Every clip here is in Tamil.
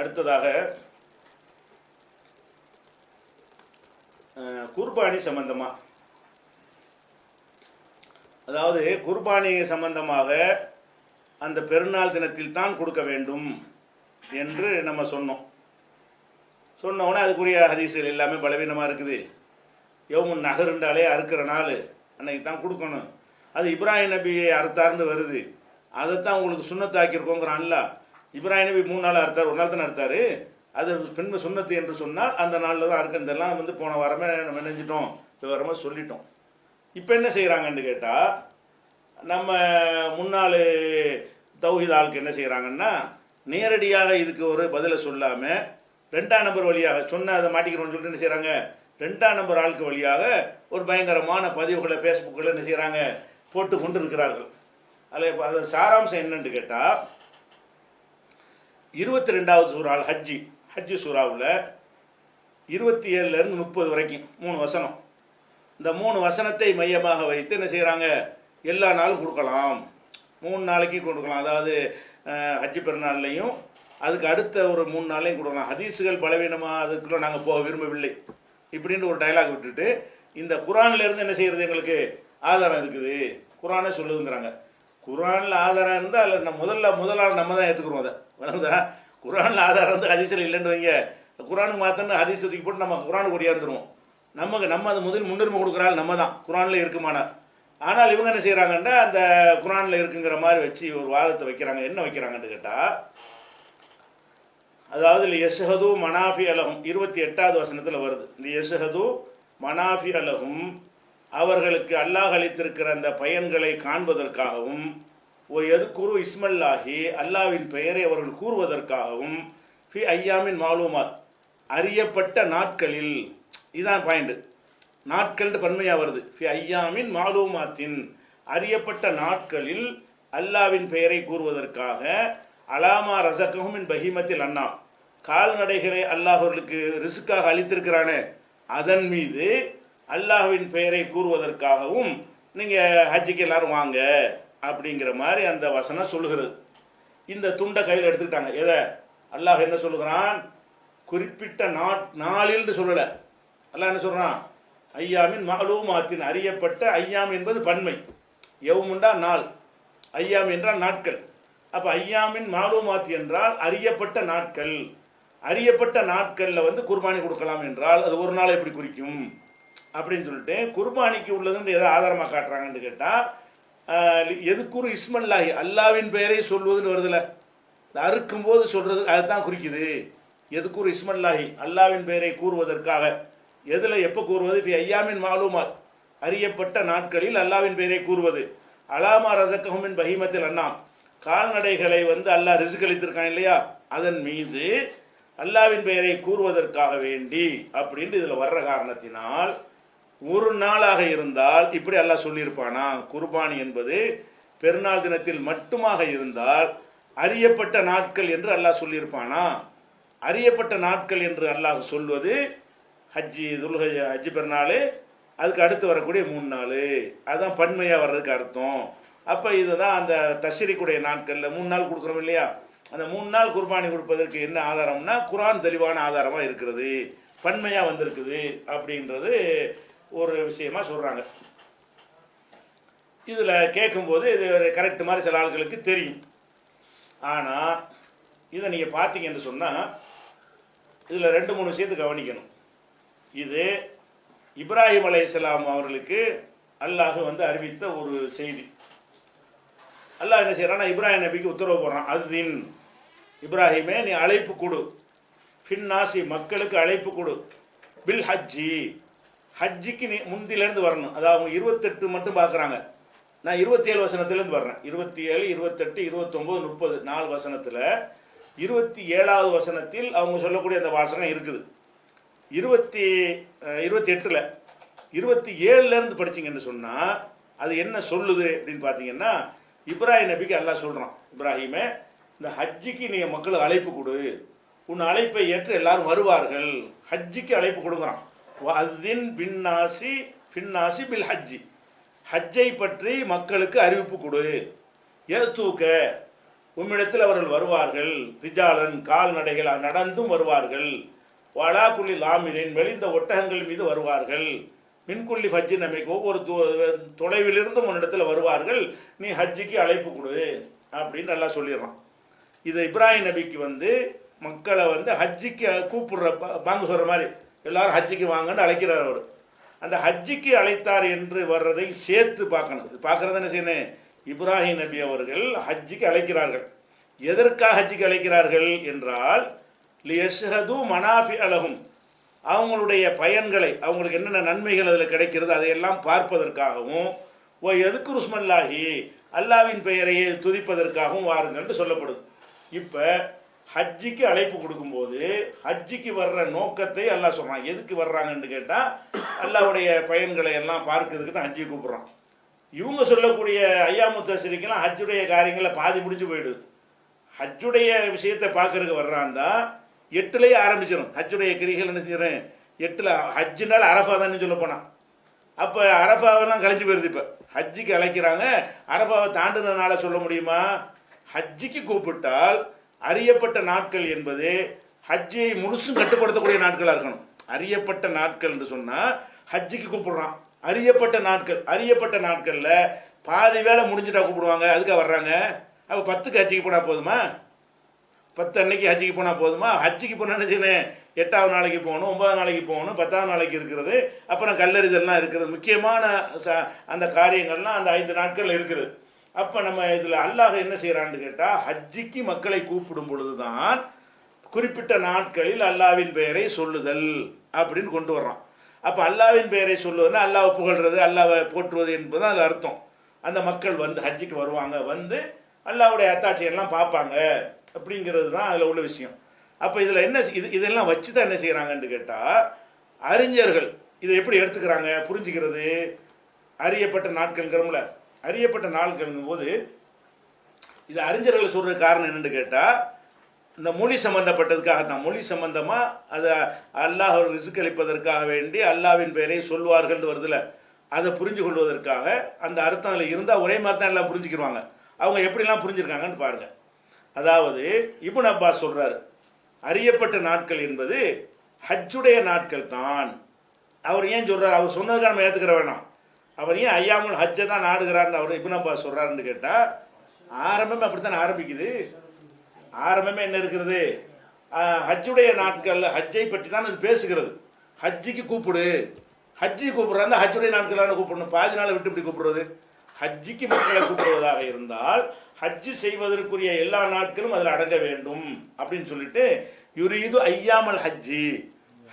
அடுத்ததாக குர்பானி சம்பந்தமா. அதாவது குர்பானி சம்பந்தமாக அந்த பெருநாள் தினத்தில் தான் கொடுக்க வேண்டும் என்று நம்ம சொன்னோம். சொன்ன அதுக்குரிய ஹதீசுகள் எல்லாமே பலவீனமாக இருக்குது. யவுமுன் நகருண்டாலே அறுக்கிற நாள். அன்னைக்கு தான் கொடுக்கணும். அது இப்ராஹிம் நபியை அறுத்தார்னு வருது. அதைத்தான் உங்களுக்கு சுண்ணத்தாக்கியிருக்கோங்கிறான்ல. இப்ராஹிம் நபி மூணு நாள் அறுத்தார் ஒரு நாள் தானே அறுத்தார்? அது பின்பு சுண்ணத்து என்று சொன்னால் அந்த நாளில் தான் அறுக்க இதெல்லாம் வந்து போன வாரமே நம்ம நினைஞ்சிட்டோம் விவரமாக சொல்லிட்டோம். இப்போ என்ன செய்கிறாங்கன்னு கேட்டால் நம்ம முன்னாள் தௌஹித் ஆளுக்கு என்ன செய்கிறாங்கன்னா நேரடியாக இதுக்கு ஒரு பதிலை சொல்லாமல் ரெண்டாம் நம்பர் வழியாக சொன்ன அதை மாட்டிக்கிறோம்னு சொல்லிட்டு என்ன செய்கிறாங்க ரெண்டாம் நம்பர் ஆளுக்கு வழியாக ஒரு பயங்கரமான பதிவுகளை ஃபேஸ்புக்கில் என்ன செய்கிறாங்க போட்டு கொண்டு இருக்கிறார்கள் அதில் இப்போ அது சாராம்சம் என்னென்னு கேட்டால் இருபத்தி ரெண்டாவது சூறால் ஹஜ்ஜி. ஹஜ்ஜி சூறாவில் இருபத்தி ஏழுலேருந்து முப்பது வரைக்கும் மூணு வசனம். இந்த மூணு வசனத்தை மையமாக வைத்து என்ன செய்கிறாங்க எல்லா நாளும் கொடுக்கலாம். மூணு நாளைக்கு கொடுக்கலாம். அதாவது ஹஜ்ஜி பெருநாள்லையும் அதுக்கு அடுத்த ஒரு மூணு நாளையும் கொடுக்கலாம். ஹதீஸுகள் பலவீனமாக அதுக்குள்ளே நாங்கள் போக விரும்பவில்லை. இப்படின்னு ஒரு டைலாக் விட்டுட்டு இந்த குரான்லேருந்து என்ன செய்கிறது எங்களுக்கு? ஆதாரம் இருக்குது. குரானே சொல்லுதுங்கிறாங்க. குரானில் ஆதாரம் இருந்தால் அதில் நம்ம முதல்ல முதலாளர் நம்ம தான் ஏற்றுக்குறோம் அதை. விளங்குதா குரானில் ஆதாரம் வந்து ஹதீஸில் இல்லைன்னு வைங்க. குரானுக்கு மாத்தன்னு ஹதீஸ் தூக்கி போட்டு நம்ம குரானுக்கு ஒடியாந்துருவோம். நமக்கு நம்ம அது முதல் முன்னுரிமை கொடுக்குறாள் நம்ம தான். குரானில் இருக்குமானா? ஆனால் இவங்க என்ன செய்கிறாங்கன்னா அந்த குரானில் இருக்குங்கிற மாதிரி வச்சு ஒரு வாதத்தை வைக்கிறாங்க. என்ன வைக்கிறாங்கன்னு கேட்டால் அதாவது இந்த மனாஃபி அலகும் இருபத்தி எட்டாவது வசனத்தில் வருது. இந்த யசுஹது மனாஃபி அலகும் அவர்களுக்கு அல்லாஹ் அளித்திருக்கிற அந்த பயன்களை காண்பதற்காகவும் ஓ குரு இஸ்மல்லாஹி அல்லாவின் பெயரை அவர்கள் கூறுவதற்காகவும் ஃபி ஐயாமின் மாலூமாத் அறியப்பட்ட நாட்களில். இதுதான் பாயிண்ட் நாட்கள்னு பன்மையாக வருது. ஃபி ஐயாமின் மாலூமாத்தின் அறியப்பட்ட நாட்களில் அல்லாவின் பெயரை கூறுவதற்காக அலாமா ரசகஹும் பஹிமத்தில் பஹீமத்தில் அண்ணா கால்நடைகளை அல்லாஹ் அவர்களுக்கு ரிசுக்காக அளித்திருக்கிறானே. அதன் மீது அல்லாஹ்வின் பெயரை கூறுவதற்காகவும் நீங்கள் ஹஜ்ஜுக்கு எல்லாரும் வாங்க. அப்படிங்கிற மாதிரி அந்த வசனம் சொல்லுகிறது. இந்த துண்டை கையில் எடுத்துக்கிட்டாங்க. எதை? அல்லாஹ் என்ன சொல்லுகிறான்? குறிப்பிட்ட நாட் நாளில்னு சொல்லலை. அல்லாஹ் என்ன சொல்கிறான் ஐயாமின் மாலூமாத்தின் அறியப்பட்ட ஐயாம் என்பது பன்மை. எவமுண்டா நாள். ஐயாம் என்றால் நாட்கள். அப்போ ஐயாமின் மாலூமாத் என்றால் அறியப்பட்ட நாட்கள். அறியப்பட்ட நாட்களில் வந்து குர்பானி கொடுக்கலாம் என்றால் அது ஒரு நாளை எப்படி குறிக்கும்? அப்படின்னு சொல்லிட்டு குர்பானிக்கு உள்ளதுன்னு எதை ஆதாரமாக காட்டுறாங்கன்னு கேட்டால் எதுக்குரு இஸ்மல்லாஹி? அல்லாவின் பெயரை சொல்வதுன்னு வருதுல. அறுக்கும் போது சொல்றது அதுதான் குறிக்குது. எதுக்குரு இஸ்மல்லாஹி? அல்லாவின் பெயரை கூறுவதற்காக. எதில் எப்போ கூறுவது? இப்போ ஐயாமின் மாலுமாத். அறியப்பட்ட நாட்களில் அல்லாவின் பெயரை கூறுவது. அலாமா ரசக்கஹுமின் பஹிமத்தில் அண்ணாம் கால்நடைகளை வந்து அல்லாஹ் ரிசுக்களித்திருக்கான் இல்லையா? அதன் மீது அல்லாவின் பெயரை கூறுவதற்காக வேண்டி அப்படின்ட்டு இதில் வர்ற காரணத்தினால் ஒரு நாளாக இருந்தால் இப்படி அல்லாஹ் சொல்லியிருப்பானா? குர்பானி என்பது பெருநாள் தினத்தில் மட்டுமாக இருந்தால் அறியப்பட்ட நாட்கள் என்று அல்லாஹ் சொல்லியிருப்பானா? அறியப்பட்ட நாட்கள் என்று அல்லாஹ் சொல்வது ஹஜ்ஜி துல்ஹஜ் ஹஜ்ஜி பெருநாள் அதுக்கு அடுத்து வரக்கூடிய மூணு நாள். அதுதான் பன்மையாக வர்றதுக்கு அர்த்தம். அப்போ இதுதான் அந்த தஷரிக்குடைய நாட்களில் மூணு நாள் கொடுக்குறோம் இல்லையா? அந்த மூணு நாள் குர்பானி கொடுப்பதற்கு என்ன ஆதாரம்னா குரான் தெளிவான ஆதாரமாக இருக்கிறது. பன்மையாக வந்திருக்குது அப்படின்றது ஒரு விஷயமா சொல்கிறாங்க இதில் கேட்கும்போது இது கரெக்ட் மாதிரி சில ஆளுகளுக்கு தெரியும். ஆனால் இதை நீங்கள் பார்த்தீங்கன்னு சொன்னால் இதில் ரெண்டு மூணு விஷயத்தை கவனிக்கணும். இது இப்ராஹிம் அலைஹிஸ்ஸலாம் அவர்களுக்கு அல்லாஹ் வந்து அறிவித்த ஒரு செய்தி. அல்லாஹ் என்ன செய்கிறான்னா இப்ராஹிம் நபிக்கு உத்தரவு போடுறான். அதுதின் இப்ராஹிமே நீ அழைப்பு கொடு. ஃபின்னாசி மக்களுக்கு அழைப்பு கொடு. பில் ஹஜ்ஜி ஹஜ்ஜிக்கு நீ முந்திலேருந்து வரணும். அதாவது அவங்க இருபத்தெட்டு மட்டும் பார்க்குறாங்க. நான் இருபத்தேழு வசனத்துலேருந்து வர்றேன். இருபத்தி ஏழு இருபத்தெட்டு இருபத்தொம்போது முப்பது நாலு வசனத்தில் இருபத்தி ஏழாவது வசனத்தில் அவங்க சொல்லக்கூடிய அந்த வாசகம் இருக்குது. இருபத்தி இருபத்தி எட்டில் இருபத்தி ஏழுலேருந்து படிச்சிங்கன்னு சொன்னால் அது என்ன சொல்லுது அப்படின்னு பார்த்தீங்கன்னா இப்ராஹிம் நபிக்கு எல்லாம் சொல்கிறான் இப்ராஹிமே இந்த ஹஜ்ஜிக்கு நீங்கள் மக்களுக்கு அழைப்பு கொடு. உன் அழைப்பை ஏற்று எல்லாரும் வருவார்கள். ஹஜ்ஜிக்கு அழைப்பு கொடுக்குறான் அதின் பின்னாசி பின்னாசி பில் ஹஜ்ஜி ஹஜ்ஜை பற்றி மக்களுக்கு அறிவிப்பு கொடு. ஏத்தூக்க உம்மிடத்தில் அவர்கள் வருவார்கள். ரிஜாலன் கால்நடைகள் நடந்தும் வருவார்கள். வளாக்குள்ளி லாமிரின் மெலிந்த ஒட்டகங்கள் மீது வருவார்கள். மின்குள்ளி ஹஜ்ஜி நம்பிக்கை ஒவ்வொரு தொ- தொலைவிலிருந்து உன்னிடத்தில் வருவார்கள். நீ ஹஜ்ஜிக்கு அழைப்பு கொடு அப்படின்னு நல்லா சொல்லிடுறான். இது இப்ராஹிம் நபிக்கு வந்து மக்களை வந்து ஹஜ்ஜிக்கு கூப்பிடுற ப- பாங்கு சொல்கிற மாதிரி. எல்லாரும் ஹஜ்ஜிக்கு வாங்கன்னு அழைக்கிறார் அவர். அந்த ஹஜ்ஜிக்கு அழைத்தார் என்று வர்றதை சேர்த்து பார்க்கணும். இது பார்க்கறது என்ன செய்யணும்? இப்ராஹிம் நபி அவர்கள் ஹஜ்ஜிக்கு அழைக்கிறார்கள். எதற்காக ஹஜ்ஜிக்கு அழைக்கிறார்கள் என்றால் லியஷ்ஹது மனாஃபி அலகும் அவங்களுடைய பயன்களை அவங்களுக்கு என்னென்ன நன்மைகள் அதில் கிடைக்கிறது அதையெல்லாம் பார்ப்பதற்காகவும் ஓ எதுக்கு ருஸ்மல்லாஹி அல்லாவின் பெயரையே துதிப்பதற்காகவும் வாருங்கள்னு சொல்லப்படுது. இப்போ ஹஜ்ஜிக்கு அழைப்பு கொடுக்கும்போது ஹஜ்ஜிக்கு வர்ற நோக்கத்தை அல்லாஹ் சொல்கிறான் எதுக்கு வர்றாங்கன்னு கேட்டால் அல்லாவுடைய பயன்களை எல்லாம் பார்க்கறதுக்கு தான் ஹஜ்ஜி கூப்பிட்றான். இவங்க சொல்லக்கூடிய ஐயாமுத்தசரிக்கெல்லாம் ஹஜ்ஜுடைய காரியங்களில் பாதி முடிஞ்சு போயிடுது. ஹஜ்ஜுடைய விஷயத்தை பார்க்கறதுக்கு வர்றாந்தா எட்டுலேயே ஆரம்பிச்சிடும் ஹஜ்ஜுடைய கிரிகள் என்ன செஞ்சிடும் எட்டில் ஹஜ்ஜுனால அரஃபா தானே சொல்ல போனான் அப்போ அரஃபாவெல்லாம் கழிஞ்சு போயிருது இப்போ. ஹஜ்ஜிக்கு அழைக்கிறாங்க அரஃபாவை தாண்டினதுனால சொல்ல முடியுமா? ஹஜ்ஜிக்கு கூப்பிட்டால் அறியப்பட்ட நாட்கள் என்பது ஹஜ்ஜியை முழுசும் கட்டுப்படுத்தக்கூடிய நாட்களாக இருக்கணும். அறியப்பட்ட நாட்கள் என்று சொன்னால் ஹஜ்ஜிக்கு கூப்பிடுறான். அறியப்பட்ட நாட்கள் அறியப்பட்ட நாட்களில் பாதி வேலை முடிஞ்சுட்டா கூப்பிடுவாங்க. அதுக்காக வர்றாங்க? அப்போ பத்துக்கு ஹஜ்ஜிக்கு போனால் போதுமா? பத்து அன்னைக்கு ஹஜ்ஜிக்கு போனால் போதுமா? ஹஜ்ஜிக்கு போனால் என்ன செய்யணும்? எட்டாவது நாளைக்கு போகணும் ஒன்பதாம் நாளைக்கு போகணும் பத்தாவது நாளைக்கு இருக்கிறது அப்புறம் கல்லறிதல்லாம் இருக்கிறது. முக்கியமான ச அந்த காரியங்கள்லாம் அந்த ஐந்து நாட்கள் இருக்குது. அப்போ நம்ம இதில் அல்லாஹ் என்ன செய்கிறான்னு கேட்டால் ஹஜ்ஜிக்கு மக்களை கூப்பிடும் பொழுது தான் குறிப்பிட்ட நாட்களில் அல்லாவின் பெயரை சொல்லுதல் அப்படின்னு கொண்டு வர்றான். அப்போ அல்லாவின் பெயரை சொல்லுவதுன்னா அல்லாவை புகழ்றது அல்லாவை போற்றுவது என்பது அது அர்த்தம். அந்த மக்கள் வந்து ஹஜ்ஜிக்கு வருவாங்க வந்து அல்லாவுடைய அத்தாட்சியெல்லாம் பார்ப்பாங்க அப்படிங்கிறது தான் அதில் உள்ள விஷயம். அப்போ இதில் என்ன இது இதெல்லாம் வச்சு தான் என்ன செய்கிறாங்கன்னு கேட்டால் அறிஞர்கள் இதை எப்படி எடுத்துக்கிறாங்க புரிஞ்சுக்கிறது? அறியப்பட்ட நாட்கள்ங்கிறோம்ல அறியப்பட்ட நாட்கள்ங்கும் போது இது அறிஞர்கள் சொல்கிற காரணம் என்னென்னு கேட்டால் இந்த மொழி சம்பந்தப்பட்டதுக்காக தான். மொழி சம்பந்தமாக அதை அல்லாஹ் ஒரு ரிசுக் அளிப்பதற்காக வேண்டி அல்லாவின் பெயரை சொல்வார்கள் வருதுல அதை புரிஞ்சு கொள்வதற்காக அந்த அர்த்தம் அதில் இருந்தால் ஒரே மாதிரி தான் எல்லாம் புரிஞ்சுக்கிடுவாங்க அவங்க எப்படிலாம் புரிஞ்சிருக்காங்கன்னு பாருங்கள் அதாவது இபுன் அப்பாஸ் சொல்கிறாரு அறியப்பட்ட நாட்கள் என்பது ஹஜ்ஜுடைய நாட்கள் தான். அவர் ஏன் சொல்கிறார் அவர் சொன்னதுக்காக நம்ம ஏற்றுக்கிற வேணாம். அவர் ஏன் ஐயாமுல் ஹஜ்ஜை தான் நாடுகிறார்னு அவர் இப்னு நம்ம சொல்கிறாருன்னு கேட்டால் ஆரம்பமே அப்படித்தான் ஆரம்பிக்குது. ஆரம்பமே என்ன இருக்கிறது ஹஜ்ஜுடைய நாட்களில் ஹஜ்ஜை பற்றி தான் அது பேசுகிறது. ஹஜ்ஜிக்கு கூப்பிடு. ஹஜ்ஜி கூப்பிடுறாங்க ஹஜ்ஜுடைய நாட்களான கூப்பிடணும். பாதி நாளை விட்டு இப்படி கூப்பிடுறது. ஹஜ்ஜிக்கு மக்களை கூப்பிடுவதாக இருந்தால் ஹஜ்ஜி செய்வதற்குரிய எல்லா நாட்களும் அதில் அடங்க வேண்டும் அப்படின்னு சொல்லிட்டு யுரீது ஐயாமல் ஹஜ்ஜி.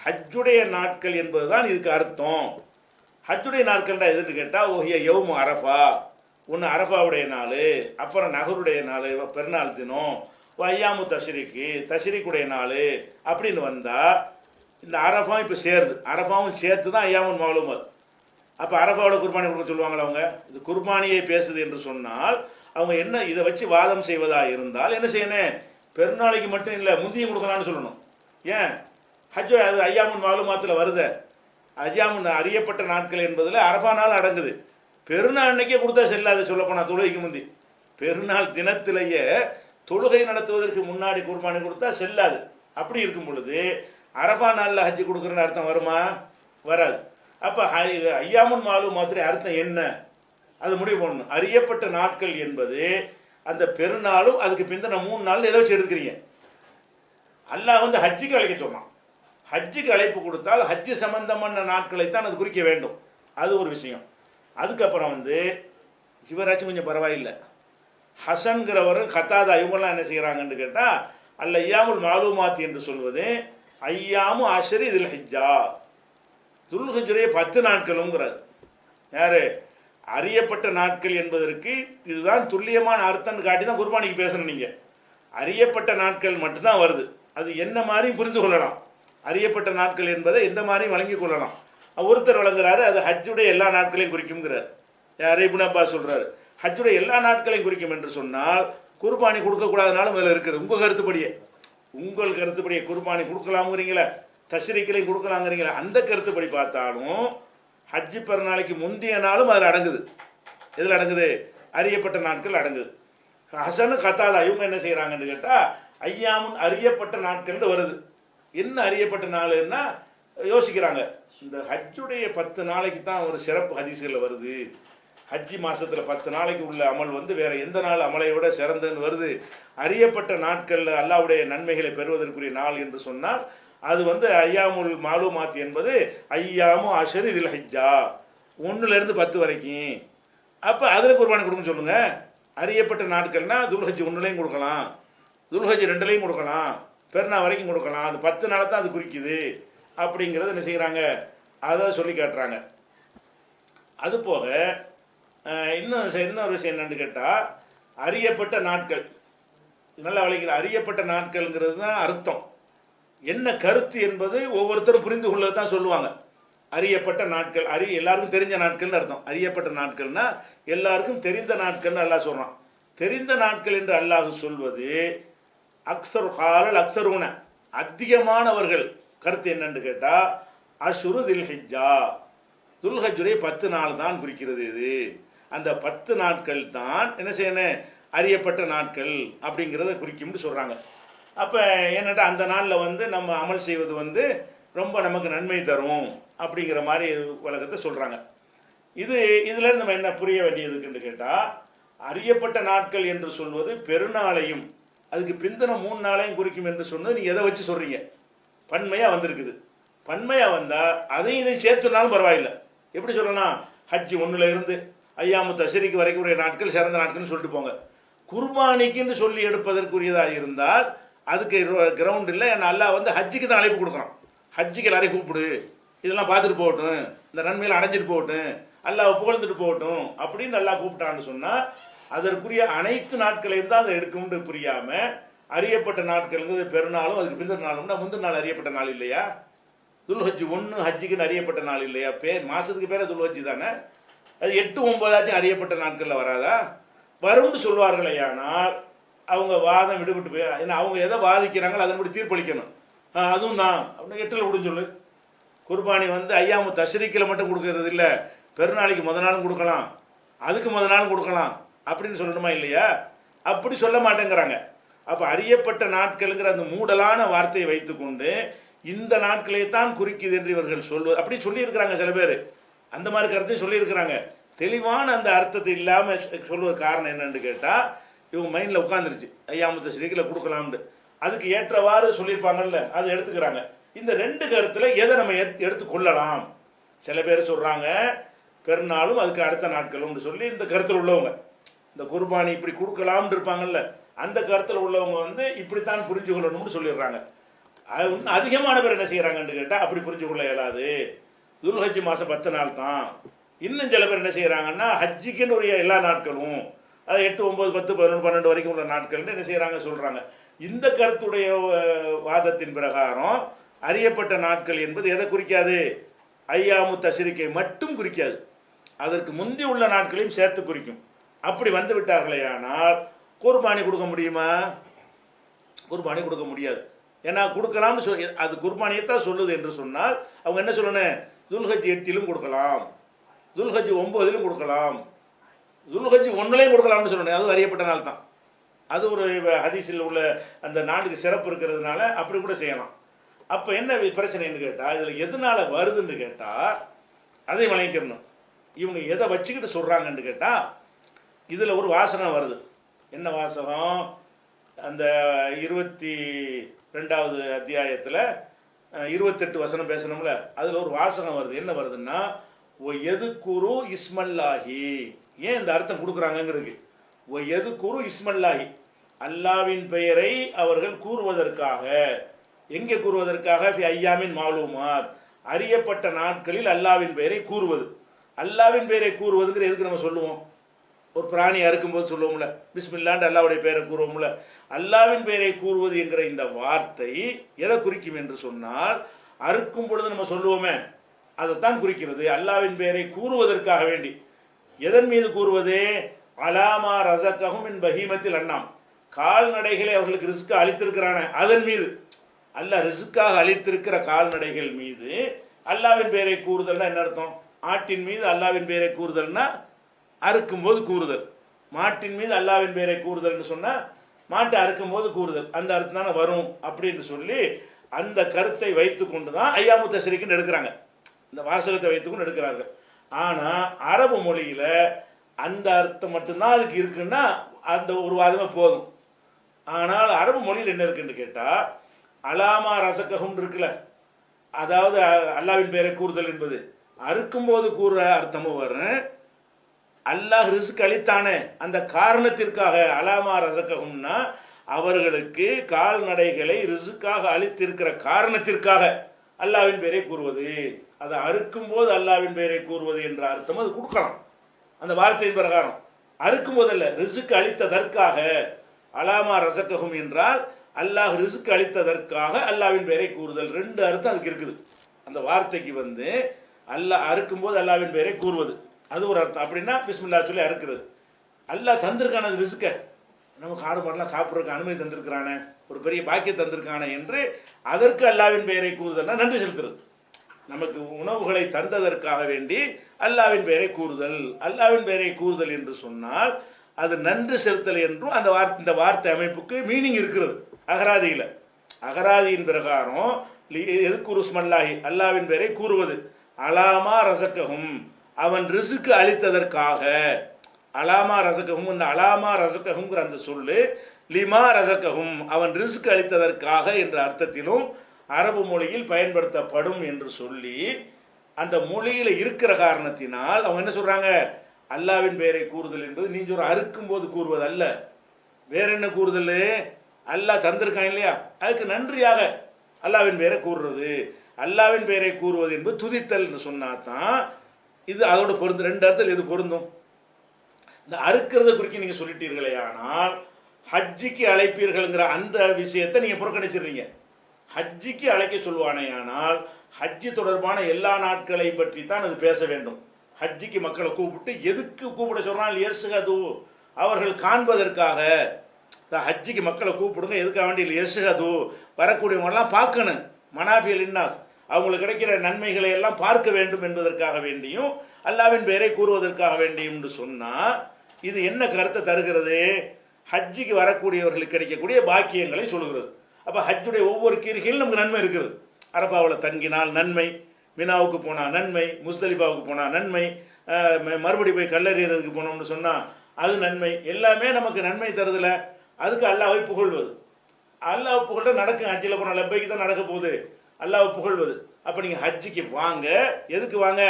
ஹஜ்ஜுடைய நாட்கள் என்பதுதான் இதுக்கு அர்த்தம். ஹஜ்ஜுடைய நாட்கள்டா எதுன்னு கேட்டால் ஓஹிய யவும் அரஃபா. ஒன்று அரஃபாவுடைய நாள் அப்புறம் நகருடைய நாள் பெருநாள் தினம் ஐயாமு தஷ்ரிக்கு தஷ்ரிக்குடைய நாள் அப்படின்னு வந்தால் இந்த அரஃபாவும் இப்போ சேருது. அரஃபாவும் சேர்த்து தான் ஐயாமுன் மாலுமத். அப்போ அரஃபாவோட குர்பானி கொடுக்க சொல்லுவாங்களா அவங்க? இது குர்பானியை பேசுது என்று சொன்னால் அவங்க என்ன இதை வச்சு வாதம் செய்வதாக இருந்தால் என்ன செய்யணும் பெருநாளைக்கு மட்டும் இல்லை முந்தியும் கொடுக்கலான்னு சொல்லணும். ஏன்? ஹஜ் அது ஐயாமுன் மாலுமாத்தில் வருதே. அஜாம் அறியப்பட்ட நாட்கள் என்பதில் அரபா நாள் அடங்குது. பெருநாள் அன்னைக்கே கொடுத்தா செல்லாது சொல்லப்போனால் தொழுகைக்கு முந்தி. பெருநாள் தினத்திலேயே தொழுகை நடத்துவதற்கு முன்னாடி குர்பானி கொடுத்தா செல்லாது. அப்படி இருக்கும் பொழுது அரபா நாளில் ஹஜ்ஜு கொடுக்குறன்னு அர்த்தம் வருமா? வராது. அப்போ இது ஐயாமுன் மாலு மாத்திரை அர்த்தம் என்ன? அது முடிவு பண்ணணும். அறியப்பட்ட நாட்கள் என்பது அந்த பெருநாளும் அதுக்கு பிந்தின மூணு நாள் ஏதோ வச்சு எடுத்துக்கிறீங்க. அல்லாஹ் வந்து ஹஜ்ஜுக்கு அழைக்க சொன்னான். ஹஜ்ஜுக்கு அழைப்பு கொடுத்தால் ஹஜ்ஜு சம்பந்தமான நாட்களை தான் அது குறிக்க வேண்டும். அது ஒரு விஷயம். அதுக்கப்புறம் வந்து இவராச்சும் கொஞ்சம் பரவாயில்லை. ஹசன்கிறவரும் கத்தாதா இவங்கெல்லாம் என்ன செய்கிறாங்கன்னு கேட்டால் அல்ல ஐயாமுல் மாலுமாத் என்று சொல்வது ஐயாமு அஷரி இதில் ஹிஜ்ஜா துல்ஹஜுடைய பத்து நாட்களுங்கிறார் யாரு? அறியப்பட்ட நாட்கள் என்பதற்கு இதுதான் துல்லியமான அர்த்தம்னு காட்டி தான் குர்பானிக்கு பேசணும் நீங்கள் அறியப்பட்ட நாட்கள் மட்டும்தான் வருது. அது என்ன மாதிரி புரிந்து கொள்ளலாம். அறியப்பட்ட நாட்கள் என்பதை எந்த மாதிரி வழங்கி கொள்ளலாம். ஒருத்தர் வழங்குறாரு அது ஹஜ்ஜுடைய எல்லா நாட்களையும் குறிக்கும்ங்கிறார். யார்? இப்னு அப்பாஸ் சொல்றாரு. ஹஜ்ஜுடைய எல்லா நாட்களையும் குறிக்கும் என்று சொன்னால் குர்பானி கொடுக்கக்கூடாதனாலும் அதில் இருக்குது. உங்கள் கருத்துப்படியே. உங்கள் கருத்துப்படியே குர்பானி கொடுக்கலாம்ங்கிறீங்களே தஷ்ரீக்களையும் கொடுக்கலாங்கிறீங்களே அந்த கருத்துப்படி பார்த்தாலும் ஹஜ்ஜி பிறநாளைக்கு முந்தைய நாளும் அதில் அடங்குது. எதில் அடங்குது? அறியப்பட்ட நாட்கள் அடங்குது. ஹசனு கத்தாதா? இவங்க என்ன செய்கிறாங்கன்னு கேட்டால் ஐயாமுன் அறியப்பட்ட நாட்கள்னு வருது. என்ன அறியப்பட்ட நாளுன்னா யோசிக்கிறாங்க. இந்த ஹஜ்ஜுடைய பத்து நாளைக்கு தான் ஒரு சிறப்பு ஹதீசுகளில் வருது. ஹஜ்ஜி மாதத்தில் பத்து நாளைக்கு உள்ள அமல் வந்து வேறு எந்த நாள் அமலை விட சிறந்ததுன்னு வருது. அறியப்பட்ட நாட்களில் அல்லாவுடைய நன்மைகளை பெறுவதற்குரிய நாள் என்று சொன்னால் அது வந்து ஐயாமுல் மாலுமாத் என்பது ஐயாமு அஷர் இதில் ஹஜ்ஜா. ஒன்றுலேருந்து பத்து வரைக்கும். அப்போ அதில் குர்பானி கொடுக்க சொல்லுங்கள் அறியப்பட்ட நாட்கள்னா துல்ஹஜ் ஒன்றுலையும் கொடுக்கலாம். துல்ஹஜ் ரெண்டுலையும் கொடுக்கலாம். பெருநா வரைக்கும் கொடுக்கலாம். அது பத்து நாளை தான் அது குறிக்குது. அப்படிங்கிறத என்ன செய்கிறாங்க அதை சொல்லி காட்டுறாங்க. அது போக அஹ், இன்னும் இன்னொரு விஷயம் என்னென்னு கேட்டால் அறியப்பட்ட நாட்கள். நல்லா வளைக்கிற அறியப்பட்ட நாட்கள்ங்கிறது தான் அர்த்தம். என்ன கருத்து என்பது ஒவ்வொருத்தரும் புரிந்து கொள்ளது தான் சொல்லுவாங்க. அறியப்பட்ட நாட்கள் அறி எல்லாருக்கும் தெரிஞ்ச நாட்கள்னு அர்த்தம். அறியப்பட்ட நாட்கள்னா எல்லாருக்கும் தெரிந்த நாட்கள்னு அல்லாஹ் சொல்கிறான் தெரிந்த நாட்கள் என்று அல்லாஹ் சொல்வது அக்சர் ஹாலல் அக்சருன அதிகமானவர்கள் கருத்து என்னன்னு கேட்டால் அஷுரு தில்ஹிஜா துல்ஹஜுடைய பத்து நாள் தான் குறிக்கிறது இது. அந்த பத்து நாட்கள் தான் என்ன செய்யணும்? அறியப்பட்ட நாட்கள் அப்படிங்கிறத குறிக்கும்னு சொல்கிறாங்க அப்போ என்னட்டா அந்த நாளில் வந்து நம்ம அமல் செய்வது வந்து ரொம்ப நமக்கு நன்மை தரும் அப்படிங்கிற மாதிரி உலகத்தை சொல்கிறாங்க இது இதிலேருந்து நம்ம என்ன புரிய வேண்டியதுக்குன்னு கேட்டால் அறியப்பட்ட நாட்கள் என்று சொல்வது பெருநாளையும் அதுக்கு பிந்தின மூணு நாளையும் குறிக்கும் என்று சொன்னது நீங்கள் எதை வச்சு சொல்கிறீங்க பன்மையாக வந்திருக்குது. பன்மையாக வந்தால் அதையும் இதையும் சேர்த்து பரவாயில்லை. எப்படி சொல்லலாம்? ஹஜ்ஜி ஒன்றுல இருந்து ஐயாமு தசரிக்கு வரைக்கும் உரிய நாட்கள் சிறந்த நாட்கள்னு சொல்லிட்டு போங்க. குர்பானிக்குன்னு சொல்லி எடுப்பதற்குரியதாக இருந்தால் அதுக்கு கிரவுண்ட் இல்லை. ஏன்னா நல்லா வந்து ஹஜ்ஜுக்கு தான் அழைப்பு கொடுக்குறான். ஹஜ்ஜுக்கு எல்லாரையும் கூப்பிடு. இதெல்லாம் பார்த்துட்டு போகட்டும். இந்த நன்மையில் அடைஞ்சிட்டு போகட்டும். அல்லாவை புகழ்ந்துட்டு போகட்டும் அப்படின்னு நல்லா கூப்பிட்டான்னு சொன்னால் அதற்குரிய அனைத்து நாட்களையும் தான் அதை எடுக்கும்னு புரியாமல் அறியப்பட்ட நாட்கள்ங்கிறது பெருநாளும் அதுக்கு பிந்தின நாளும்னா முந்தின நாள் அறியப்பட்ட நாள் இல்லையா? துல்ஹஜ் ஒன்று ஹஜ்ஜுக்குன்னு அறியப்பட்ட நாள் இல்லையா? பேர் மாதத்துக்கு பேரே துல்ஹஜ் தானே? அது எட்டு ஒன்பதாச்சும் அறியப்பட்ட நாட்களில் வராதா? வரும்னு சொல்வார்களே ஆனால் அவங்க வாதம் விடுபட்டு போய் ஏன்னா அவங்க எதை வாதிக்கிறாங்களோ அதன்படி தீர்ப்பளிக்கணும். அதுவும் தான். அப்படின்னு எட்டில் விடுன்னு சொல்லு. குர்பானி வந்து ஐயாமு தசரிக்கில் மட்டும் கொடுக்கறது இல்லை பெருநாளைக்கு முத நாளும் கொடுக்கலாம். அதுக்கு முத நாளும் கொடுக்கலாம். அப்படின்னு சொல்லணுமா இல்லையா? அப்படி சொல்ல மாட்டேங்கிறாங்க. அப்போ அறியப்பட்ட நாட்களுங்கிற அந்த மூடலான வார்த்தையை வைத்துக்கொண்டு இந்த நாட்களை தான் குறிக்குது என்று இவர்கள் சொல்வது அப்படி சொல்லியிருக்கிறாங்க சில பேர். அந்த மாதிரி கருத்தையும் சொல்லியிருக்கிறாங்க. தெளிவான அந்த அர்த்தத்தை இல்லாமல் சொல்வது காரணம் என்னன்னு கேட்டால் இவங்க மைண்டில் உட்காந்துருச்சு ஐயாமத்த ஸ்ரீக்கில் கொடுக்கலாம்னு அதுக்கு ஏற்றவாறு சொல்லியிருப்பாங்கல்ல அதை எடுத்துக்கிறாங்க. இந்த ரெண்டு கருத்தில் எதை நம்ம எடுத்து கொள்ளலாம்? சில பேர் சொல்கிறாங்க பெருநாளும் அதுக்கு அடுத்த நாட்களும்னு சொல்லி இந்த கருத்தில் உள்ளவங்க. இந்த குர்பானி இப்படி கொடுக்கலாம்னு இருப்பாங்கல்ல அந்த கருத்தில் உள்ளவங்க வந்து இப்படித்தான் புரிஞ்சு கொள்ளணும்னு சொல்லிடுறாங்க. அது இன்னும் அதிகமான பேர் என்ன செய்கிறாங்கன்னு கேட்டால் அப்படி புரிஞ்சு கொள்ள இயலாது. துல்ஹஜ் மாதம் பத்து நாள் தான். இன்னும் சில பேர் என்ன செய்கிறாங்கன்னா ஹஜ்ஜிக்குன்னு உரிய எல்லா நாட்களும் அது எட்டு ஒம்பது பத்து பதினொன்று பன்னெண்டு வரைக்கும் உள்ள நாட்கள்னு என்ன செய்கிறாங்க சொல்கிறாங்க இந்த கருத்துடைய வாதத்தின் பிரகாரம் அறியப்பட்ட நாட்கள் என்பது எதை குறிக்காது? ஐயாமு தசிரிக்கை மட்டும் குறிக்காது. அதற்கு முந்தி உள்ள நாட்களையும் சேர்த்து குறிக்கும். அப்படி வந்து விட்டார்களே ஆனால் குர்பானி கொடுக்க முடியுமா? குர்பானி கொடுக்க முடியாது. ஏன்னா கொடுக்கலாம்னு சொல் அது குர்பானியை தான் சொல்லுது என்று சொன்னால் அவங்க என்ன சொல்லணும்? துல்ஹஜ் எட்டிலும் கொடுக்கலாம். துல்ஹஜ் ஒம்பதிலும் கொடுக்கலாம். துல்ஹஜ் ஒன்றுலையும் கொடுக்கலாம்னு சொல்லணும். அது அறியப்பட்ட நாள் தான் அது ஒரு ஹதீஸில் உள்ள அந்த நாடுக்கு சிறப்பு இருக்கிறதுனால அப்படி கூட செய்யலாம். அப்போ என்ன பிரச்சனைன்னு கேட்டால் இதில் எதனால் வருதுன்னு கேட்டால் அதை வழங்கிக்கணும் இவங்க எதை வச்சுக்கிட்டு சொல்கிறாங்கன்னு கேட்டால் இதில் ஒரு வாசகம் வருது. என்ன வாசகம்? அந்த இருபத்தி ரெண்டாவது அத்தியாயத்தில் இருபத்தெட்டு வசனம் பேசணும்ல? அதில் ஒரு வாசகம் வருது. என்ன வருதுன்னா ஓ எது குரு இஸ்மல்லாஹி? ஏன் இந்த அர்த்தம் கொடுக்குறாங்கங்கிறது ஓ எது குரு இஸ்மல்லாஹி? அல்லாவின் பெயரை அவர்கள் கூறுவதற்காக. எங்கே கூறுவதற்காக? ஐயாமின் மாலுமாத். அறியப்பட்ட நாட்களில் அல்லாவின் பெயரை கூறுவது. அல்லாவின் பெயரை கூறுவதுங்கிற எதுக்கு நம்ம சொல்லுவோம்? ஒரு பிராணி அறுக்கும்போது சொல்லுவோம்ல பிஸ்மில்லாண்டு அல்லாவுடைய பெயரை கூறுவோம்ல அல்லாவின் பெயரை கூறுவது என்கிற இந்த வார்த்தை எதை குறிக்கும் என்று சொன்னால் அறுக்கும் பொழுது நம்ம சொல்லுவோமே அதைத்தான் குறிக்கிறது. அல்லாவின் பெயரை கூறுவதற்காக வேண்டி. எதன் மீது கூறுவது? அலாமா ரசக்ககும் என் பஹீமத்தில் அண்ணாம் கால்நடைகளை அவர்களுக்கு ரிஸ்க்கு அளித்திருக்கிறான அதன் மீது. அல்ல ரிஸ்க்காக அளித்திருக்கிற கால்நடைகள் மீது அல்லாவின் பெயரை கூறுதல்னா என்ன அர்த்தம்? ஆட்டின் மீது அல்லாவின் பெயரை கூறுதல்னா அறுக்கும்போது கூறுதல். மாட்டின் மீது அல்லாவின் பெயரை கூறுதல்னு சொன்னா மாட்டை அறுக்கும் போது கூறுதல். அந்த அர்த்தம் தானே வரும் அப்படின்னு சொல்லி அந்த கருத்தை வைத்து கொண்டு தான் ஐயாமு தஸ்ரீக்குன்னு எடுக்கிறாங்க. இந்த வாசகத்தை வைத்துக்கொண்டு எடுக்கிறார்கள். ஆனா அரபு மொழியில அந்த அர்த்தம் மட்டும்தான் அதுக்கு இருக்குன்னா அந்த ஒரு வாதமே போதும். ஆனால் அரபு மொழியில் என்ன இருக்குன்னு கேட்டா அலாமா ரசக்ககம் இருக்குல்ல. அதாவது அ- அல்லாவின் பெயரை கூறுதல் என்பது. அறுக்கும்போது கூறுற அர்த்தமும் வரும். அல்லாஹ் ரிசுக்கு அளித்தானே. அந்த காரணத்திற்காக அலாமா ரசக்ககும்னா அவர்களுக்கு கால்நடைகளை ரிசுக்காக அளித்திருக்கிற காரணத்திற்காக அல்லாவின் பெயரை கூறுவது. அதை அறுக்கும் போது அல்லாவின் பெயரை கூறுவது என்ற அர்த்தம் அது கொடுக்கலாம். அந்த வார்த்தையின் பிரகாரம். அறுக்கும் போதல்ல ரிசுக்கு அளித்ததற்காக அலாமா ரசக்ககும் என்றால் அல்லாஹ் ரிசுக்கு அளித்ததற்காக அல்லாவின் பெயரை கூறுதல். ரெண்டு அர்த்தம் அதுக்கு இருக்குது. அந்த வார்த்தைக்கு வந்து அல்லாஹ் அறுக்கும் போது அல்லாவின் பெயரை கூறுவது. அது ஒரு அர்த்தம். அப்படின்னா பிஸ்மில்லா சொல்லி அறுக்கிறது அல்லாஹ் தந்திருக்கான அது ரிசுக்க நமக்கு ஆடு மாடெல்லாம் சாப்பிட்றதுக்கு அனுமதி தந்திருக்கிறானே ஒரு பெரிய பாக்கியம் தந்திருக்கானே என்று அதற்கு அல்லாவின் பெயரை கூறுதல்னா நன்றி செலுத்துறது. நமக்கு உணவுகளை தந்ததற்காக வேண்டி அல்லாவின் பெயரை கூறுதல். அல்லாவின் பெயரை கூறுதல் என்று சொன்னால் அது நன்றி செலுத்தல் என்றும் அந்த வார்த்தை இந்த வார்த்தை அமைப்புக்கு மீனிங் இருக்கிறது. அகராதியில். அகராதியின் பிரகாரம் லி- எதுக்கு உருஸ்மல்லாஹி? அல்லாவின் பெயரை கூறுவது. அலாமா ரசக்ககும் அவன் ரிசுக்கு அளித்ததற்காக அலாமா ரசக்ககும் இந்த அலாமா ரசக்ககுங்கிற அந்த சொல்லு லிமா ரசக்ககும் அவன் ரிசுக்கு அளித்ததற்காக என்ற அர்த்தத்திலும் அரபு மொழியில் பயன்படுத்தப்படும் என்று சொல்லி அந்த மொழியில் இருக்கிற காரணத்தினால் அவங்க என்ன சொல்கிறாங்க அல்லாவின் பெயரை கூறுதல் என்பது நீ சொல்ற அறுக்கும் போது கூறுவது அல்ல. வேற என்ன கூறுதல்? அல்லாஹ் தந்திருக்கான் இல்லையா? அதுக்கு நன்றியாக அல்லாவின் பெயரை கூறுறது. அல்லாவின் பெயரை கூறுவது என்பது துதித்தல் சொன்னா தான் இது அதோட பொருந்தும். ரெண்டு அர்த்தத்தில் இது பொருந்தும். இந்த அறுக்கிறத குறிக்க நீங்கள் சொல்லிட்டீர்களே ஆனால் ஹஜ்ஜிக்கு அழைப்பீர்கள்ங்கிற அந்த விஷயத்தை நீங்கள் புறக்கணிச்சிடுறீங்க. ஹஜ்ஜிக்கு அழைக்க சொல்வானே ஆனால் ஹஜ்ஜி தொடர்பான எல்லா நாட்களை பற்றி தான் அது பேச வேண்டும். ஹஜ்ஜிக்கு மக்களை கூப்பிட்டு எதுக்கு கூப்பிட சொன்னால் எர்சுகது அவர்கள் காண்பதற்காக இந்த ஹஜ்ஜிக்கு மக்களை கூப்பிடுங்க எதுக்காக வேண்டிய எர்சுகது வரக்கூடியவங்கெல்லாம் பார்க்கணும். மனாபியல் இன்னாஸ். அவங்களுக்கு கிடைக்கிற நன்மைகளை எல்லாம் பார்க்க வேண்டும் என்பதற்காக வேண்டியும் அல்லாவின் பெயரை கூறுவதற்காக வேண்டியும் என்று சொன்னா இது என்ன கருத்தை தருகிறது? ஹஜ்ஜிக்கு வரக்கூடியவர்களுக்கு கிடைக்கக்கூடிய பாக்கியங்களை சொல்கிறது அப்போ ஹஜ்ஜுடைய ஒவ்வொரு கீரிகையில் நமக்கு நன்மை இருக்குது. அரபாவில் தங்கினால் நன்மை மினாவுக்கு போனால் நன்மை முஸ்தலிஃபாவுக்கு போனால் நன்மை ம- மறுபடி போய் கல்லறியறதுக்கு போனோம்னு சொன்னால் அது நன்மை. எல்லாமே நமக்கு நன்மை தருதில்ல அதுக்கு அல்லாவை புகழ்வது. அல்லாஹ் புகழ்ற நடக்கும். ஹஜ்ஜில் போன லப்பைக்கு தான் நடக்க போகுது. அல்லாஹ் புகழ்வது. அப்போ நீங்கள் ஹஜ்ஜிக்கு வாங்க. எதுக்கு வாங்க?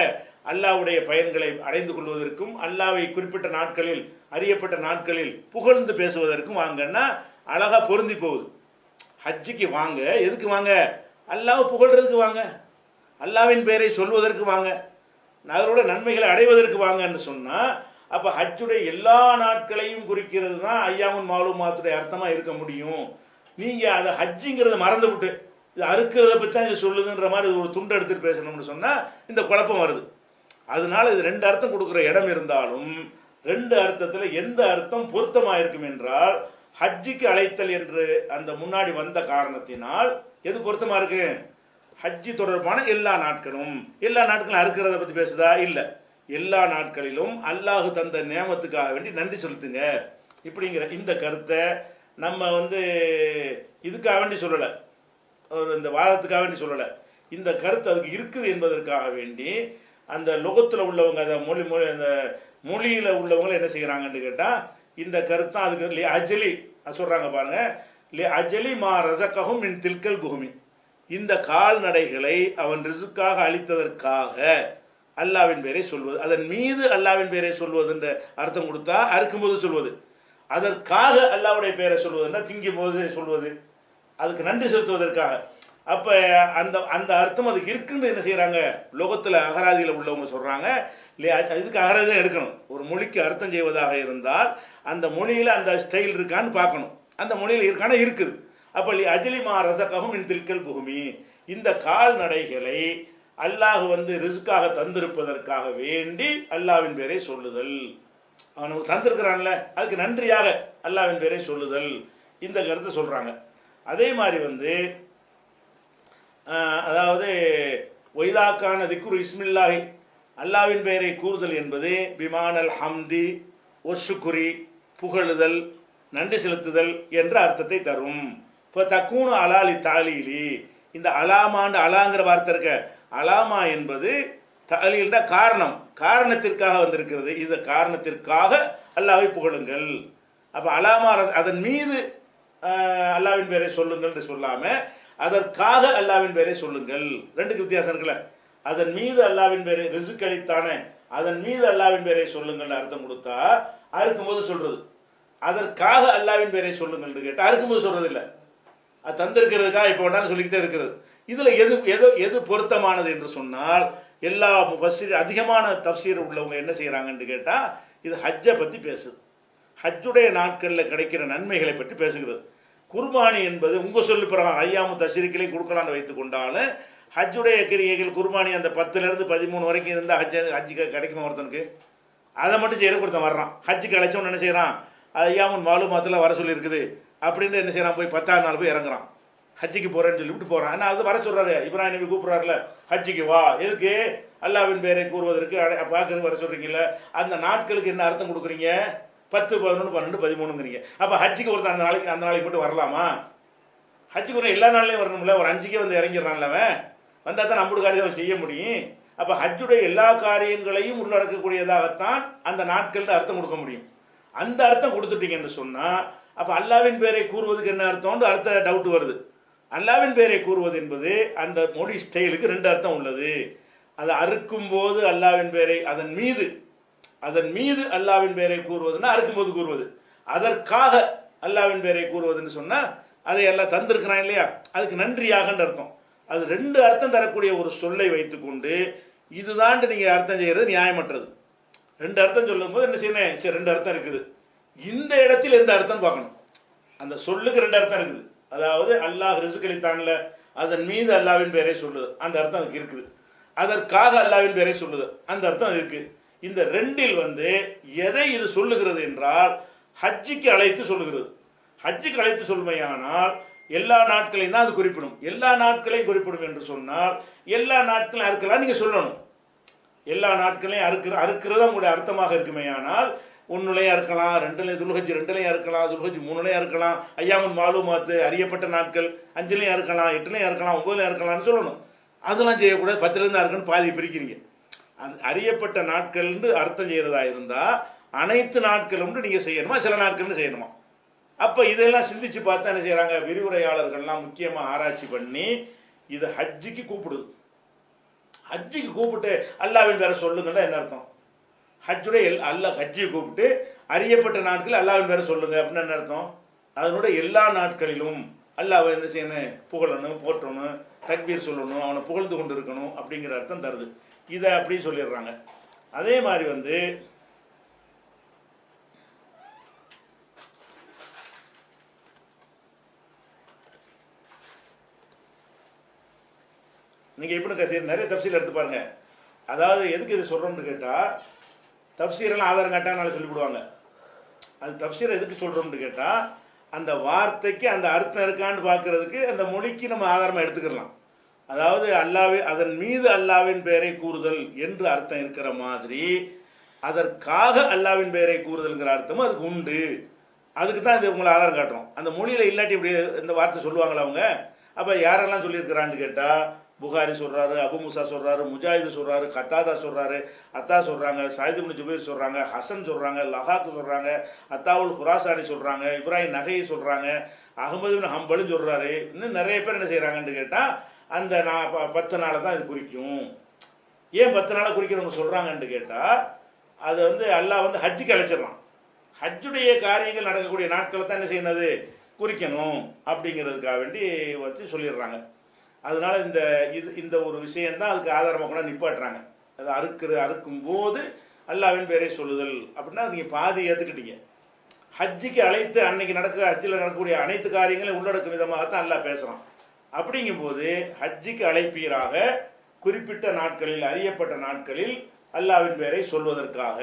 அல்லாஹ்வுடைய பயன்களை அடைந்து கொள்வதற்கும் அல்லாவை குறிப்பிட்ட நாட்களில் அறியப்பட்ட நாட்களில் புகழ்ந்து பேசுவதற்கும் வாங்கன்னா அழகா பொருந்தி போகுது. ஹஜ்ஜிக்கு வாங்க. எதுக்கு வாங்க? அல்லாஹ் புகழ்றதுக்கு வாங்க. அல்லாவின் பெயரை சொல்வதற்கு வாங்க. நகரோட நன்மைகளை அடைவதற்கு வாங்கன்னு சொன்னால் அப்போ ஹஜ்ஜுடைய எல்லா நாட்களையும் குறிக்கிறது தான் ஐயாமுன் மாலுமாத்துடைய அர்த்தமாக இருக்க முடியும். நீங்கள் அதை ஹஜ்ஜுங்கிறத மறந்து விட்டு இது அறுக்கிறத பற்றி தான் இது சொல்லுதுன்ற மாதிரி ஒரு துண்டு எடுத்துட்டு பேசணும்னு சொன்னால் இந்த குழப்பம் வருது. அதனால இது ரெண்டு அர்த்தம் கொடுக்குற இடம் இருந்தாலும் ரெண்டு அர்த்தத்தில் எந்த அர்த்தம் பொருத்தமாக இருக்கும் என்றால் ஹஜ்ஜிக்கு அழைத்தல் என்று அந்த முன்னாடி வந்த காரணத்தினால் எது பொருத்தமாக இருக்கு? ஹஜ்ஜி தொடர்பான எல்லா நாட்களும் எல்லா நாட்களும் அறுக்கிறத பற்றி பேசுதா? இல்லை. எல்லா நாட்களிலும் அல்லாஹு தந்த நியமத்துக்காக வேண்டி நன்றி செலுத்துங்க. இப்படிங்கிற இந்த கருத்தை நம்ம வந்து இதுக்காக வேண்டி சொல்லலை. ஒரு இந்த வாதத்துக்காக வேண்டி சொல்லலை. இந்த கருத்து அதுக்கு இருக்குது என்பதற்காக வேண்டி அந்த லோகத்தில் உள்ளவங்க அந்த மொழி மொழி அந்த மொழியில் உள்ளவங்களை என்ன செய்கிறாங்கன்னு கேட்டால் இந்த கருத்தான் அதுக்கு லி அஜலி சொல்கிறாங்க பாருங்கள் லி அஜலி மா ரசக்ககும் மின் தில்கல் பூமி இந்த கால்நடைகளை அவன் ரிசுக்காக அளித்ததற்காக அல்லாவின் பேரை சொல்வது அதன் மீது அல்லாவின் பேரை சொல்வது என்ற அர்த்தம் கொடுத்தா அறுக்கும்போது சொல்வது. அதற்காக அல்லாவுடைய பெயரை சொல்வதுன்னா திங்கும் போது சொல்வது. அதுக்கு நன்றி செலுத்துவதற்காக. அப்போ அந்த அந்த அர்த்தம் அதுக்கு இருக்குன்னு என்ன செய்கிறாங்க லோகத்தில் அகராதியில் உள்ளவங்க சொல்கிறாங்க இல்லையா இதுக்கு அகராதி தான் எடுக்கணும். ஒரு மொழிக்கு அர்த்தம் செய்வதாக இருந்தால் அந்த மொழியில் அந்த ஸ்டைல் இருக்கான்னு பார்க்கணும். அந்த மொழியில் இருக்கான? இருக்குது. அப்போ லி அஜலிமா ரசகமும் இன் தில்கல் பூமி இந்த கால்நடைகளை அல்லாஹ் வந்து ரிஸ்க்காக தந்திருப்பதற்காக வேண்டி அல்லாவின் பேரை சொல்லுதல். அவனுக்கு தந்திருக்கிறான்ல. அதுக்கு நன்றியாக அல்லாவின் பேரை சொல்லுதல். இந்த கருத்தை சொல்கிறாங்க அதே மாதிரி வந்து அதாவது ஒய்தாக்கான திக்குரு இஸ்மில்லாஹி அல்லாவின் பெயரை கூறுதல் என்பது பிமானல் ஹம்தி ஒஷுக்குரி புகழுதல் நன்றி செலுத்துதல் என்ற அர்த்தத்தை தரும். இப்போ தக்கூணு அலாலி தாலீலி இந்த அலாமாண்டு அலாங்கிற வார்த்தை இருக்க அலாமா என்பது தாலீல்னா காரணம் காரணத்திற்காக வந்திருக்கிறது. இந்த காரணத்திற்காக அல்லாவை புகழுங்கள். அப்போ அலாமா ர- அதன் மீது அல்லாவின் பேரை சொல்லுங்கள் என்று சொல்லாமல் அதற்காக அல்லாவின் பேரை சொல்லுங்கள். ரெண்டுக்கு வித்தியாசம் இருக்குல்ல. அதன் மீது அல்லாவின் பேரை ரிசுக் அளித்தானே அதன் மீது அல்லாவின் பேரை சொல்லுங்கள் அர்த்தம் கொடுத்தா அறுக்கும்போது சொல்றது. அதற்காக அல்லாவின் பேரை சொல்லுங்கள்னு கேட்டால் அறுக்கும்போது சொல்றது இல்லை. அது தந்திருக்கிறதுக்காக இப்போ வேண்டாம்னு சொல்லிக்கிட்டே இருக்கிறது. இதில் எது எது எது பொருத்தமானது என்று சொன்னால் எல்லா முஃபஸ்ஸீர் அதிகமான தப்சீர் உள்ளவங்க என்ன செய்கிறாங்கன்னு கேட்டால் இது ஹஜ்ஜை பற்றி பேசுது. ஹஜ்ஜுடைய நாட்களில் கிடைக்கிற நன்மைகளை பற்றி பேசுகிறது. குர்பானி என்பது உங்கள் சொல்லு பிறகு ஐயாமு தசரிக்கலையும் கொடுக்கலான்னு வைத்து கொண்டாலும் ஹஜ்ஜுடைய கிரியைகள் குர்பானி அந்த பத்துலேருந்து பதிமூணு வரைக்கும் இருந்தால் ஹஜ் ஹஜ்ஜுக்கு கிடைக்குமா ஒருத்தனுக்கு? அதை மட்டும் செய்கிற ஒருத்தன் வர்றான். ஹஜ்ஜுக்கு அழைச்சவன் என்ன செய்கிறான் ஐயாமுன் மாலுமாத்தில் வர சொல்லியிருக்குது. அப்படின்னு என்ன செய்கிறான் போய் பத்தாறு நாள் போய் இறங்குறான். ஹஜ்ஜிக்கு போகிறேன்னு சொல்லிவிட்டு போகிறான் ஆனால் அது வர சொல்கிறாரு இப்ராஹிம் நபி கூப்பிட்றாருல ஹஜ்ஜிக்கு வா. எதுக்கு? அல்லாவின் பேரை கூறுவதற்கு அடை- பார்க்கறதுக்கு வர சொல்கிறீங்கல்ல அந்த நாட்களுக்கு என்ன அர்த்தம் கொடுக்குறீங்க? பத்து பதினொன்று பன்னெண்டு பதிமூணுங்கிறீங்க. அப்போ ஹஜ்ஜிக்கு ஒருத்தர் அந்த நாளைக்கு அந்த நாளைக்கு மட்டும் வரலாமா? ஹஜ்ஜுக்கு ஒரு எல்லா நாள்லையும் வரணும்ல. ஒரு அஞ்சுக்கே வந்து இறங்கிடுறான்ல அவன். வந்தால் தான் நம்மளுக்கு காரியத்தை அவன் செய்ய முடியும். அப்போ ஹஜ்ஜுடைய எல்லா காரியங்களையும் உள்ளடக்கக்கூடியதாகத்தான் அந்த நாட்கள்ல அர்த்தம் கொடுக்க முடியும். அந்த அர்த்தம் கொடுத்துட்டீங்கன்னு சொன்னால் அப்போ அல்லாவின் பேரை கூறுவதுக்கு என்ன அர்த்தம்னு அடுத்த டவுட் வருது. அல்லாவின் பேரை கூறுவது என்பது அந்த மொழி ஸ்டைலுக்கு ரெண்டு அர்த்தம் உள்ளது. அதை அறுக்கும் போது அல்லாவின் பேரை அதன் மீது அதன் மீது அல்லாவின் பேரை கூறுவதுன்னா அறுக்கும்போது கூறுவது. அதற்காக அல்லாவின் பேரை கூறுவதுன்னு சொன்னால் அதை எல்லாம் தந்திருக்கிறான் இல்லையா? அதுக்கு நன்றியாகன்ற அர்த்தம். அது ரெண்டு அர்த்தம் தரக்கூடிய ஒரு சொல்லை வைத்துக்கொண்டு இதுதான்ட்டு நீங்கள் அர்த்தம் செய்கிறது நியாயமற்றது. ரெண்டு அர்த்தம் சொல்லும்போது என்ன செய்யணும்? சரி ரெண்டு அர்த்தம் இருக்குது. இந்த இடத்தில் எந்த அர்த்தம் பார்க்கணும்? அந்த சொல்லுக்கு ரெண்டு அர்த்தம் இருக்குது. அதாவது அல்லாஹ் ரிசுக்களித்தான்ல அதன் மீது அல்லாவின் பெயரை சொல்லுது. அந்த அர்த்தம் அதுக்கு இருக்குது. அதற்காக அல்லாவின் பெயரை சொல்லுது. அந்த அர்த்தம் அது இருக்குது இந்த ரெண்டில் வந்து எதை இது சொல்லுகிறது என்றால் ஹஜ்ஜிக்கு அழைத்து சொல்லுகிறது. ஹஜ்ஜுக்கு அழைத்து சொல்மையானால் எல்லா நாட்களையும் தான் அது குறிப்பிடும். எல்லா நாட்களையும் குறிப்பிடும் என்று சொன்னால் எல்லா நாட்களையும் அறுக்கலாம் நீங்கள் சொல்லணும். எல்லா நாட்களையும் அறுக்கிற அறுக்கிறது உங்களுடைய அர்த்தமாக இருக்குமே ஆனால் ஒன்றுலையும் அறுக்கலாம் ரெண்டுலையும் துல்ஹஜ் ரெண்டுலையும் அறுக்கலாம் துல்ஹஜ் மூணுலையும் அறுக்கலாம் ஐயாமன் மாலுமாத்து அறியப்பட்ட நாட்கள் அஞ்சுலையும் அறுக்கலாம் எட்டுலையும் அறுக்கலாம் ஒன்பதுலையும் அறுக்கலாம்னு சொல்லணும். அதெல்லாம் செய்யக்கூடாது பத்துலேருந்து அறுக்கணும்னு பாதி பிரிக்கிறீங்க. அறியப்பட்ட நாட்கள்னு அர்த்தம் செய்கிறதா இருந்தால் அனைத்து நாட்களும் நீங்கள் செய்யணுமா? சில நாட்கள்னு செய்யணுமா? அப்போ இதெல்லாம் சிந்திச்சு பார்த்தா என்ன செய்கிறாங்க விரிவுரையாளர்கள்லாம் முக்கியமாக ஆராய்ச்சி பண்ணி இது ஹஜ்ஜிக்கு கூப்பிடுது. ஹஜ்ஜிக்கு கூப்பிட்டு அல்லாவின் பேரை சொல்லுங்கன்னா என்ன அர்த்தம்? ஹஜ்ஜுடைய எல் அல்லாஹ் ஹஜ்ஜியை கூப்பிட்டு அறியப்பட்ட நாட்கள் அல்லாவின் பேரை சொல்லுங்க அப்படின்னு என்ன அர்த்தம்? அதனுடைய எல்லா நாட்களிலும் அல்லாவை என்ன செய்யணும்? புகழணும் போற்றணும். தக்பீர் சொல்லணும் அவனை புகழ்ந்து கொண்டு இருக்கணும் அப்படிங்கிற அர்த்தம் தருது. இதை அப்படி சொல்லிடுறாங்க. அதே மாதிரி வந்து நீங்கள் எப்படி கசீர் நிறைய தப்சீல் எடுத்து பாருங்க. அதாவது எதுக்கு இது சொல்கிறோம்னு கேட்டால் தப்சீரெல்லாம் ஆதாரம் காட்டாங்கனால சொல்லிவிடுவாங்க. அது தப்சீரை எதுக்கு சொல்கிறோம்னு கேட்டால் அந்த வார்த்தைக்கு அந்த அர்த்தம் இருக்கான்னு பார்க்கறதுக்கு அந்த மொழிக்கு நம்ம ஆதாரமாக எடுத்துக்கலாம். அதாவது அல்லாவே அதன் மீது அல்லாவின் பெயரை கூறுதல் என்று அர்த்தம் இருக்கிற மாதிரி அதற்காக அல்லாவின் பெயரை கூறுதல்ங்கிற அர்த்தமும் அதுக்கு உண்டு. அதுக்கு தான் இது உங்களை ஆதாரம் காட்டுறோம். அந்த மொழியில் இல்லாட்டி இப்படி இந்த வார்த்தை சொல்லுவாங்களா அவங்க? அப்போ யாரெல்லாம் சொல்லியிருக்கிறான்னு கேட்டால் புகாரி சொல்கிறாரு அபு முசா சொல்கிறாரு முஜாஹிது சொல்கிறாரு கத்தாதா சொல்கிறாரு அத்தா சொல்கிறாங்க சாயிதுபின் ஜுபேர் சொல்கிறாங்க ஹசன் சொல்கிறாங்க லஹாக்கு சொல்கிறாங்க அத்தாவுல் ஹுராசானி சொல்கிறாங்க இப்ராஹிம் நகையை சொல்கிறாங்க அகமது பின் ஹம்பலும் சொல்கிறாரு இன்னும் நிறைய பேர் என்ன செய்கிறாங்கன்னு கேட்டால் அந்த நான் ப- பத்து நாளை தான் இது குறிக்கும். ஏன் பத்து நாளை குறிக்கிறவங்க சொல்கிறாங்கன்னு கேட்டால் அது வந்து அல்லாஹ் வந்து ஹஜ்ஜுக்கு அழைச்சிடலாம். ஹஜ்ஜுடைய காரியங்கள் நடக்கக்கூடிய நாட்களை தான் என்ன செய்யணுது குறிக்கணும். அப்படிங்கிறதுக்காக வேண்டி வச்சு சொல்லிடுறாங்க. அதனால இந்த இது இந்த ஒரு விஷயந்தான் அதுக்கு ஆதாரமாக கூட நிப்பாட்டுறாங்க. அது அறுக்கிற அறுக்கும் போது அல்லாவின் பேரை சொல்லுதல் அப்படின்னா நீங்கள் பாதி ஏற்றுக்கிட்டீங்க ஹஜ்ஜிக்கு அழைத்து அன்னைக்கு நடக்க ஹஜ்ஜில் நடக்கக்கூடிய அனைத்து காரியங்களையும் உள்ளடக்கும் விதமாகத்தான் அல்லா பேசுகிறான் அப்படிங்கும்போது ஹஜ்ஜிக்கு அழைப்பீராக குறிப்பிட்ட நாட்களில் அறியப்பட்ட நாட்களில் அல்லாவின் பெயரை சொல்வதற்காக.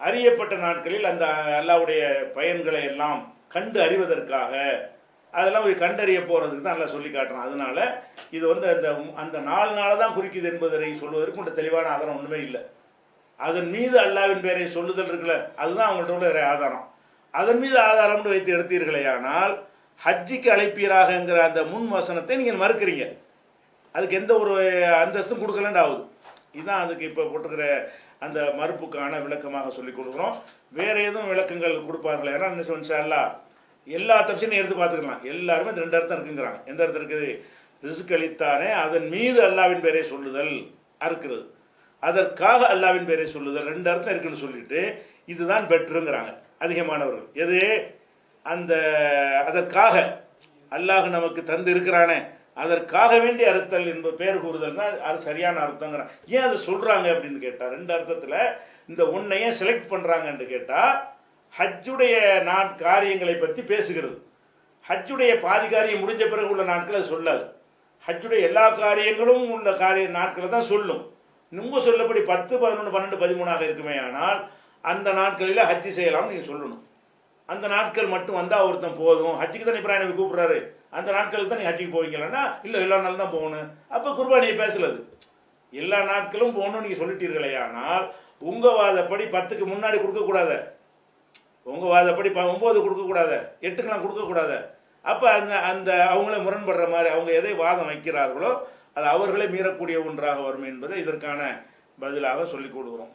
அறியப்பட்ட நாட்களில் அந்த அல்லாவுடைய பயன்களை எல்லாம் கண்டு அறிவதற்காக. அதெல்லாம் போய் கண்டறிய போகிறதுக்கு தான் நல்லா சொல்லி காட்டுறான். அதனால இது வந்து அந்த அந்த நாலு நாள் தான் குறிக்குது என்பதை சொல்வதற்கு உண்ட தெளிவான ஆதாரம் ஒன்றுமே இல்லை. அதன் மீது அல்லாவின் பெயரை சொல்லுதல் இருக்குல்ல அதுதான் அவங்கள்ட்ட உள்ள ஒரு ஆதாரம். அதன் மீது ஆதாரம்னு வைத்து எடுத்தீர்களேயானால் ஹஜ்ஜிக்கு அழைப்பீராகங்கிற அந்த முன் வசனத்தை நீங்கள் மறுக்கிறீங்க. அதுக்கு எந்த ஒரு அந்தஸ்தும் கொடுக்கலன்னு ஆகுது. இதுதான் அதுக்கு இப்போ போட்டுக்கிற அந்த மறுப்புக்கான விளக்கமாக சொல்லிக் கொடுக்குறோம். வேற எதுவும் விளக்கங்கள் கொடுப்பார்கள் ஏன்னா என்ன சொன்னா எல்லா தப்சனையும் எடுத்து பார்த்துக்கலாம். எல்லாருமே இந்த ரெண்டு அர்த்தம் இருக்குங்கிறாங்க. எந்த அர்த்தம் இருக்குது? ரிசுக் அளித்தானே அதன் மீது அல்லாவின் பேரை சொல்லுதல் அறுக்கிறது. அதற்காக அல்லாவின் பேரை சொல்லுதல் ரெண்டு அர்த்தம் இருக்குன்னு சொல்லிட்டு இதுதான் பெட்ருங்கிறாங்க அதிகமானவர்கள். எது? அந்த அதற்காக. அல்லாஹ் நமக்கு தந்து இருக்கிறானே. அதற்காக வேண்டி அறுத்தல் என்பது பேர் கூறுதல் தான் அது சரியான அர்த்தங்கிறான். ஏன் அதை சொல்கிறாங்க அப்படின்னு கேட்டால் ரெண்டு அர்த்தத்தில் இந்த ஒன்றையே செலக்ட் பண்றாங்கன்னு கேட்டால் ஹஜ்ஜுடைய நான் காரியங்களை பற்றி பேசுகிறது. ஹஜ்ஜுடைய பாதி காரியம் முடிஞ்ச பிறகு உள்ள நாட்களை சொல்லாது. ஹஜ்ஜுடைய எல்லா காரியங்களும் உள்ள காரிய நாட்களை தான் சொல்லும். ரொம்ப சொல்லப்படி பத்து பதினொன்று பன்னெண்டு பதிமூணாக இருக்குமே ஆனால் அந்த நாட்களில் ஹஜ்ஜி செய்யலாம்னு நீங்கள் சொல்லணும். அந்த நாட்கள் மட்டும் வந்தால் ஒருத்தன் போதும். ஹஜ்ஜுக்கு தான் இப்போ எனக்கு கூப்பிட்றாரு. அந்த நாட்களுக்கு தான் நீ ஹஜ்ஜுக்கு போவீங்களா இல்லை எல்லா நாளும் தான் போகணும். அப்போ குர்பானியை பேசலது. எல்லா நாட்களும் போகணும்னு நீங்கள் சொல்லிட்டீர்களே ஆனால் உங்கள் வாதப்படி பத்துக்கு முன்னாடி கொடுக்கக்கூடாது உங்கள் வாதப்படி இப்போ ஒம்பது கொடுக்கக்கூடாது எட்டுக்கெல்லாம் கொடுக்கக்கூடாது. அப்போ அந்த அந்த அவங்களே முரண்படுற மாதிரி அவங்க எதை வாதம் வைக்கிறார்களோ அது அவர்களே மீறக்கூடிய ஒன்றாக வரும் என்பதை இதற்கான பதிலாக சொல்லிக் கொடுக்குறோம்.